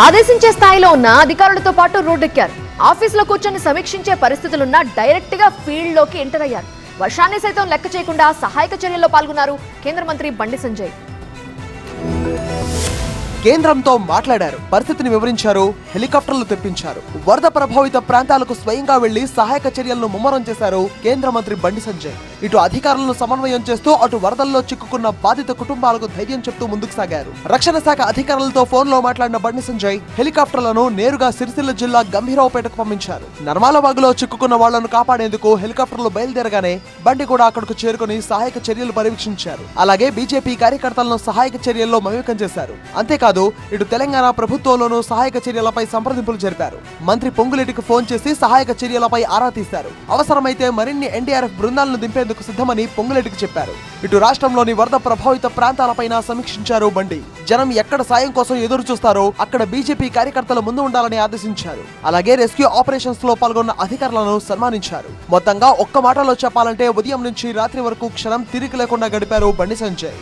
ఆదేశించే స్థాయిలో ఉన్న అధికారులతో పాటు రోడ్డెక్కారు. ఆఫీసులో కూర్చొని సమీక్షించే పరిస్థితులున్నా డైరెక్ట్గా ఫీల్డ్లోకి ఎంటర్ అయ్యారు. వర్షాన్ని సైతం లెక్క చేయకుండా సహాయక చర్యల్లో పాల్గొన్నారు కేంద్ర మంత్రి బండి సంజయ్. కేంద్రంతో మాట్లాడారు. పరిస్థితిని వివరించారు. హెలికాప్టర్లు తెప్పించారు. వరద ప్రభావిత ప్రాంతాలకు స్వయంగా వెళ్ళి సహాయక చర్యలను ముమ్మరం చేశారు కేంద్ర మంత్రి బండి సంజయ్. ఇటు అధికారులను సమన్వయం చేస్తూ అటు వరదల్లో చిక్కుకున్న బాధిత కుటుంబాలకు ధైర్యం చెప్తూ ముందుకు సాగారు. రక్షణ శాఖ అధికారులతో ఫోన్లో మాట్లాడిన బండి సంజయ్ హెలికాప్టర్లను నేరుగా సిరిసిల్ల జిల్లా గంభీరావుపేటకు పంపించారు. నర్మాలవాగులో చిక్కుకున్న వాళ్ళను కాపాడేందుకు హెలికాప్టర్లు బయలుదేరగానే బండి కూడా అక్కడకు చేరుకుని సహాయక చర్యలు పర్యవేక్షించారు. అలాగే బీజేపీ కార్యకర్తలను సహాయక చర్యల్లో మమేకం చేశారు. అంతేకాదు ఇటు తెలంగాణ ప్రభుత్వంలోనూ సహాయక చర్యలపై సంప్రదింపులు జరిపారు. మంత్రి పొంగులేటికి ఫోన్ చేసి సహాయక చర్యలపై ఆరా తీశారు. అవసరమైతే మరిన్ని ఎన్డీఆర్ఎఫ్ బృందాలను దింపేందుకు సిద్ధమని పొంగులేటికి చెప్పారు. ఇటు రాష్ట్రంలోని వరద ప్రభావిత ప్రాంతాలపైన సమీక్షించారు బండి. జనం ఎక్కడ సాయం కోసం ఎదురు చూస్తారో అక్కడ బీజేపీ కార్యకర్తలు ముందు ఉండాలని ఆదేశించారు. అలాగే రెస్క్యూ ఆపరేషన్స్లో పాల్గొన్న అధికారులను సన్మానించారు. మొత్తంగా ఒక్క మాటలో చెప్పాలంటే ఉదయం నుంచి రాత్రి వరకు క్షణం తిరిగి లేకుండా గడిపారు బండి సంజయ్.